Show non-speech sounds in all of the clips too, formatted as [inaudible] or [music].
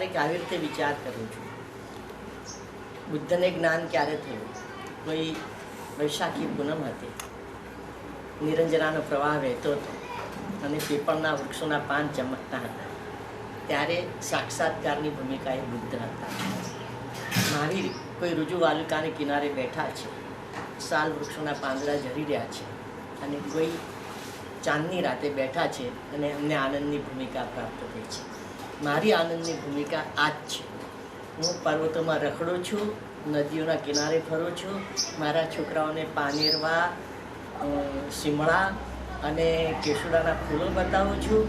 ક્યારેક આવી રીતે વિચાર કરું છું? બુદ્ધને જ્ઞાન ક્યારે થયું? કોઈ વૈશાખી પૂનમ હતી. નિરંજનાનો પ્રવાહ વહેતો હતો અને પીપળના વૃક્ષોના પાન ચમકતા હતા. ત્યારે સાક્ષાત્કારની ભૂમિકા એ બુદ્ધ હતા. મહાવીર કોઈ રુજુવાલુકાને કિનારે બેઠા છે. સાલ વૃક્ષોના પાંદડા ઝરી રહ્યા છે અને કોઈ ચાંદની રાતે બેઠા છે અને અમને આનંદની ભૂમિકા પ્રાપ્ત થઈ છે. મારી આનંદની ભૂમિકા આ જ છે. હું પર્વતોમાં રખડું છું, નદીઓના કિનારે ફરું છું, મારા છોકરાઓને પાનેરવા સીમળા અને કેસુડાના ફૂલો બતાવું છું.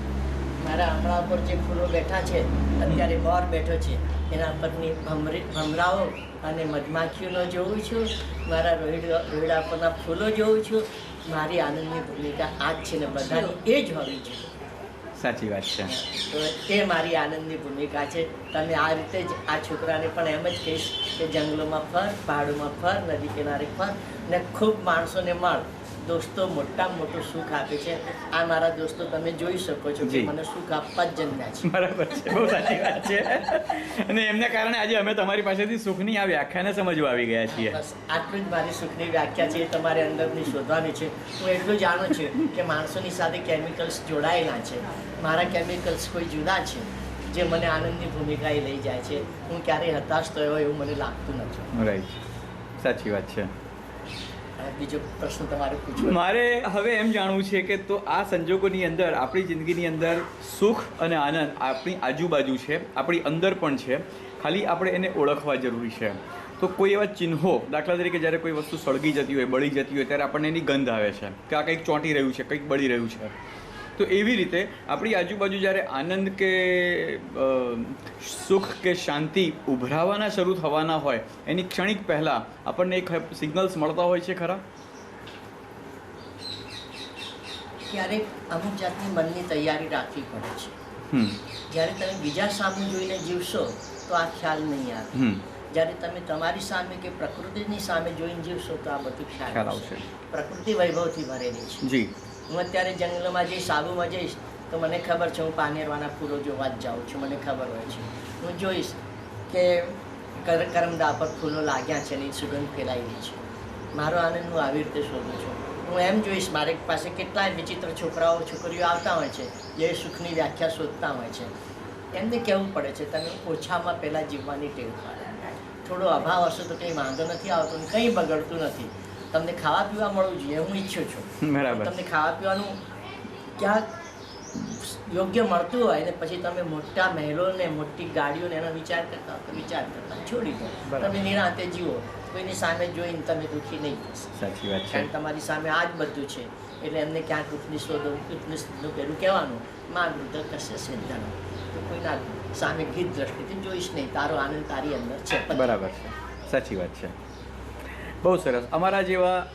મારા આંગણા પર જે ફૂલો બેઠા છે, અત્યારે બોર બેઠો છે, એના પરની ભમરી, ભમરાઓ અને મધમાખીઓનો જોઉં છું. મારા રોહિડ, રોહિડા પરના ફૂલો જોઉં છું. મારી આનંદની ભૂમિકા આ જ છે ને બધાની એ જ હોવી જોઈએ. સાચી વાત છે. તો એ મારી આનંદની ભૂમિકા છે. તમે આ રીતે જ આ છોકરાને પણ એમ જ કહીશ કે જંગલોમાં ફર, પહાડોમાં ફર, નદી કિનારે ફર, ને ખૂબ માણસોને મળ. દોસ્તો મોટામાં મોટું સુખ આપે છે. આ મારા દોસ્તો તમે જોઈ શકો છો કે મને સુખ આપવા જ જન્મ્યા છે. બરાબર છે બહુ સાચી વાત છે. અને એમને કારણે આજે અમે તમારી પાસેથી સુખની આ વ્યાખ્યાને સમજવા આવી ગયા છીએ. બસ આટલું જ મારી સુખની વ્યાખ્યા છે એ તમારે અંદરની શોધવાની છે. હું એટલું જાણું છું કે માણસોની સાથે કેમિકલ્સ જોડાયેલા છે. મારા કેમિકલ્સ કોઈ જુદા છે જે મને આનંદની ભૂમિકાએ લઈ જાય છે? હું ક્યારેય હતાશ થયો એવું મને લાગતું નથી. રાઈટ સાચી વાત છે. બીજો પ્રશ્ન તમારે પૂછવો મારે હવે એમ જાણવું છે કે તો આ સંજોગોની અંદર, આપણી જિંદગીની અંદર સુખ અને આનંદ આપણી આજુબાજુ છે, આપણી અંદર પણ છે. ખાલી આપણે એને ઓળખવા જરૂરી છે. તો કોઈ એવા ચિહ્નો, દાખલા તરીકે જ્યારે કોઈ વસ્તુ સળગી જતી હોય, બળી જતી હોય, ત્યારે આપણને એની ગંધ આવે છે કે આ કંઈક ચોંટી રહ્યું છે, કંઈક બળી રહ્યું છે. તો એવી રીતે આપણી આજુબાજુ જ્યારે આનંદ કે સુખ કે શાંતિ ઉભરાવાના શરૂ થવાના હોય એની ક્ષણિક પહેલાં આપણને એક સિગ્નલ્સ મળતા હોય છે ખરા? ક્યારેક અમુક જાતની મનની તૈયારી રાખવી પડે છે. હમ. જ્યારે તમે બીજા સામે જોઈને જીવશો તો આ ખ્યાલ નહીં આવે. જ્યારે તમે તમારી સામે કે પ્રકૃતિની સામે જોઈને જીવશો તો આ બધું ખ્યાલ આવશે. પ્રકૃતિ વૈભવથી ભરેલી છે. જી. હું અત્યારે જંગલમાં જઈશ સાબુમાં જઈશ, તો મને ખબર છે હું પાનેરવાના ફૂલો જોવા જ જાઉં છું, મને ખબર હોય છે. હું જોઈશ કે કર, કરમદા પર ફૂલો લાગ્યા છે ને સુગંધ ફેલાઈ રહી છે. મારો આનંદ હું આવી રીતે શોધું છું. હું એમ જોઈશ, મારી પાસે કેટલાય વિચિત્ર છોકરાઓ, છોકરીઓ આવતા હોય છે, જે સુખની વ્યાખ્યા શોધતા હોય છે. એમને કહેવું પડે છે, તમે ઓછામાં પહેલાં જીવવાની ટેવ પાડો. થોડો અભાવ હશે તો કંઈ વાંધો નથી આવતો ને કંઈ બગડતું નથી. તમને ખાવા પીવા મળવું જોઈએ હું ઈચ્છું છું. બરાબર. તમને ખાવા પીવાનું ક્યાંક યોગ્ય મળતું હોય ને પછી તમે મોટા મહેલો ને મોટી ગાડીઓ ને એનો વિચાર કરતા તો વિચાર કરતા છોડી દો. તમે નિરાંતે જીવો. કોઈની સામે જોઈને તમે દુઃખી નહીં સાચી વાત છે. કારણ તમારી સામે આ જ બધું છે. એટલે એમને ક્યાંક દુઃખની શોધો પેલું કહેવાનું માં વૃદ્ધ કશે સિદ્ધાનો. તો કોઈના સામે ગીત દ્રષ્ટિથી જોઈશ નહીં. તારો આનંદ તારી અંદર છે. બરાબર છે. સાચી વાત છે. બહુ સરસ. અમારા જેવા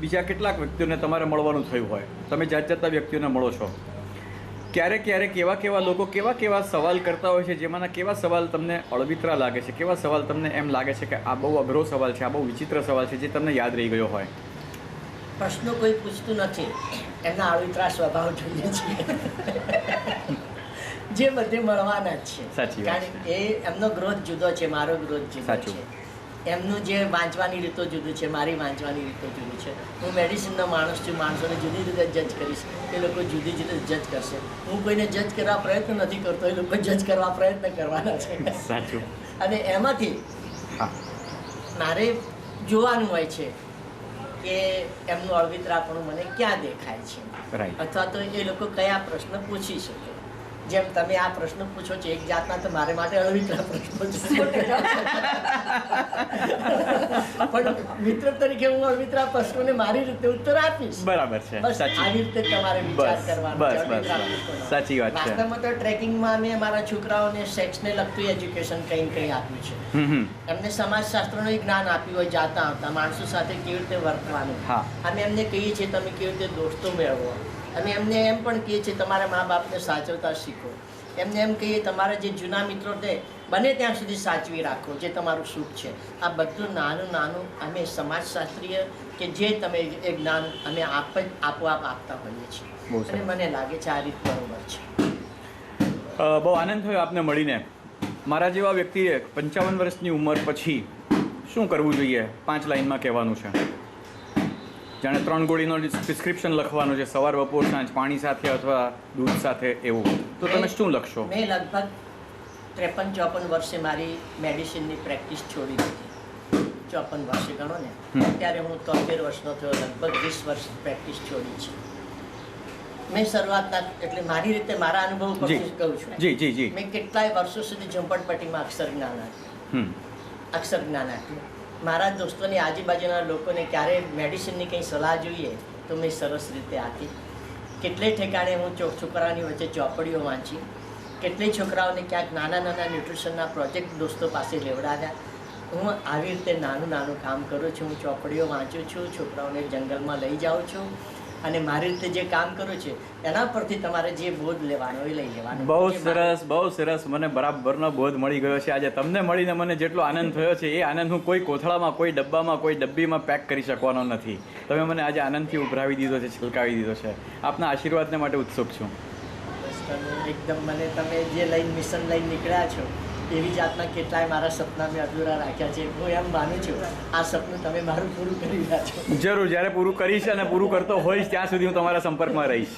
બીજા કેટલાક વ્યક્તિઓને તમારે મળવાનું થયું હોય. તમે જાત જાતના વ્યક્તિઓને મળો છો. ક્યારેક ક્યારેક કેવા કેવા લોકો કેવા કેવા સવાલ કરતા હોય છે જેમાંના કેવા સવાલ તમને અળવિતરા લાગે છે કેવા સવાલ તમને એમ લાગે છે કે આ બહુ અઘરો સવાલ છે આ બહુ વિચિત્ર સવાલ છે જે તમને યાદ રહી ગયો હોય. પ્રશ્નો કોઈ પૂછતું નથી. એમના અળવિતરા સ્વભાવ જોઈએ છે. જે બધે મળવાના જ છે. સાચી કારણ કે એ એમનો ગ્રોથ જુદો છે મારો ગ્રોથ જુદો સાચું. છે. એમનું જે વાંચવાની રીતો જુદું છે મારી વાંચવાની રીતો જુદી છે. હું મેડિસિનનો માણસ છું માણસોને જુદી રીતે જજ કરીશ. એ લોકો જુદી જુદી જજ કરશે. હું કોઈને જજ કરવા પ્રયત્ન નથી કરતો એ લોકો જજ કરવા પ્રયત્ન કરવાના છે. સાચું. અને એમાંથી મારે જોવાનું હોય છે કે એમનું અળવિતરાપણું મને ક્યાં દેખાય છે? અથવા તો એ લોકો કયા પ્રશ્ન પૂછી શકે? જેમ તમે આ પ્રશ્ન પૂછો છો એક જાતના તો મારે માટે અળવિતરા પ્રશ્નો છે. પણ મિત્ર તરીકે હું અળવિતરા પ્રશ્નોને મારી રીતે ઉત્તર આપીશ. બરાબર છે. બસ આવી રીતે તમારે વિચાર કરવાનો બસ, બસ. સાચી વાત છે. વાસ્તવમાં તો ટ્રેકિંગમાં અમે અમારા છોકરાઓને સેક્સને લગતું એજ્યુકેશન કંઈ કંઈ આપ્યું છે. એમને સમાજશાસ્ત્રનું જ્ઞાન આપ્યું હોય જાતા આવતા માણસો સાથે કેવી રીતે વર્તવાનું. અમે એમને કહીએ છીએ તમે કેવી રીતે દોસ્તો મેળવો? અમે એમને એમ પણ કહીએ છીએ તમારા મા બાપને સાચવતા શીખો. એમને એમ કહીએ તમારા જે જૂના મિત્રો તે બને ત્યાં સુધી સાચવી રાખો જે તમારું સુખ છે. આ બધું નાનું નાનું અમે સમાજશાસ્ત્રીય કે જે તમે એ જ્ઞાન અમે આપ જ આપોઆપ આપતા હોઈએ છીએ. અને મને લાગે છે આ રીત બરોબર છે. બહુ આનંદ થયો આપને મળીને. મારા જેવા વ્યક્તિએ પંચાવન વર્ષની ઉંમર પછી શું કરવું જોઈએ? પાંચ લાઈનમાં કહેવાનું છે. જાણે ત્રણ ગોળીનો પ્રિસ્ક્રિપ્શન લખવાનું છે સવાર બપોર સાંજ પાણી સાથે અથવા દૂધ સાથે એવું. તો તમે શું લખશો? મેં લગભગ ત્રેપન ચોપન વર્ષે મારી મેડિસિનની પ્રેક્ટિસ છોડી દીધી. ચોપન વર્ષે ગણો ને. અત્યારે હું તોતેર વર્ષનો થયો લગભગ વીસ વર્ષ પ્રેક્ટિસ છોડી છે. મેં શરૂઆતના એટલે મારી રીતે મારા અનુભવ પરથી કહું છું. જી જી જી. મેં કેટલાય વર્ષો સુધી ઝુંપડપટ્ટીમાં અક્ષર જ્ઞાન આપ્યું. અક્ષર જ્ઞાન આપ્યું. મારા દોસ્તોની આજુબાજુના લોકોને ક્યારે મેડિસિનની કંઈ સલાહ જોઈએ, તો મેં સરસ રીતે આપી. કેટલાય ઠેકાણે હું છોકરાઓની વચ્ચે ચોપડીઓ વાંચી. કેટલાય છોકરાઓને ક્યાંક નાના નાના ન્યુટ્રિશનના પ્રોજેક્ટ દોસ્તો પાસે લેવડાવ્યા. હું આવી રીતે નાનું નાનું કામ કરું છું હું ચોપડીઓ વાંચું છું, છોકરાઓને જંગલમાં લઈ જાઉં છું. અને મારી રીતે જે કામ કરું છે એના પરથી તમારે જે બોધ લેવાનો એ લઈ લેવાનો. બહુ સરસ બહુ સરસ. મને બરાબરનો બોધ મળી ગયો છે. આજે તમને મળીને મને જેટલો આનંદ થયો છે એ આનંદ હું કોઈ કોથળામાં કોઈ ડબ્બામાં કોઈ ડબ્બીમાં પેક કરી શકવાનો નથી. તમે મને આજે આનંદથી ઉભરાવી દીધો છે છલકાવી દીધો છે. આપના આશીર્વાદને માટે ઉત્સુક છું. એકદમ મને તમે જે લઈને મિશન લઈને નીકળ્યા છો એવી જાતના કેટલાય મારા સપના મેં અધૂરા રાખ્યા છે. હું એમ માનું છું આ સપનું તમે મારું પૂરું કરી રહ્યા છો. જરૂર જ્યારે પૂરું કરીશ અને પૂરું કરતો હોઈશ ત્યાં સુધી હું તમારા સંપર્કમાં રહીશ.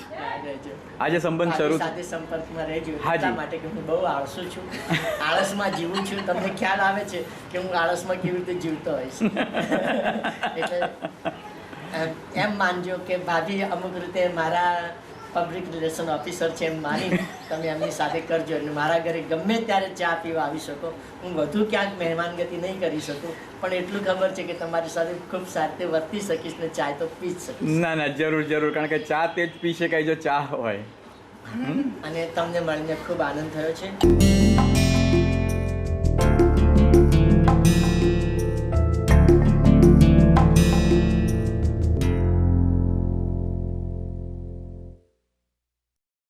આજે સંબંધ શરૂ સાથે સંપર્કમાં રહેજો હાજી. એટલા માટે કે હું બહુ આળસુ છું. આળસમાં જીવું છું. તમને ખ્યાલ આવે છે કે હું આળસમાં કેવી રીતે જીવતો હોઈશ. [laughs] એટલે એમ- એમ માનજો કે ભાભી અમુક રીતે મારા પબ્લિક રિલેશન ઓફિસર છે એમ માની તમે એમની સાથે કરજો. અને મારા ઘરે ગમે ત્યારે ચા પીવા આવી શકો. હું વધુ ક્યાંક મહેમાનગતિ નહીં કરી શકું પણ એટલું ખબર છે કે તમારી સાથે ખૂબ રીતે વર્તી શકીશ ને ચાય તો પી જ શકીશ. ના ના જરૂર જરૂર કારણ કે ચા તે જ પી શકાય જો ચા હોય. અને તમને મળીને ખૂબ આનંદ થયો છે.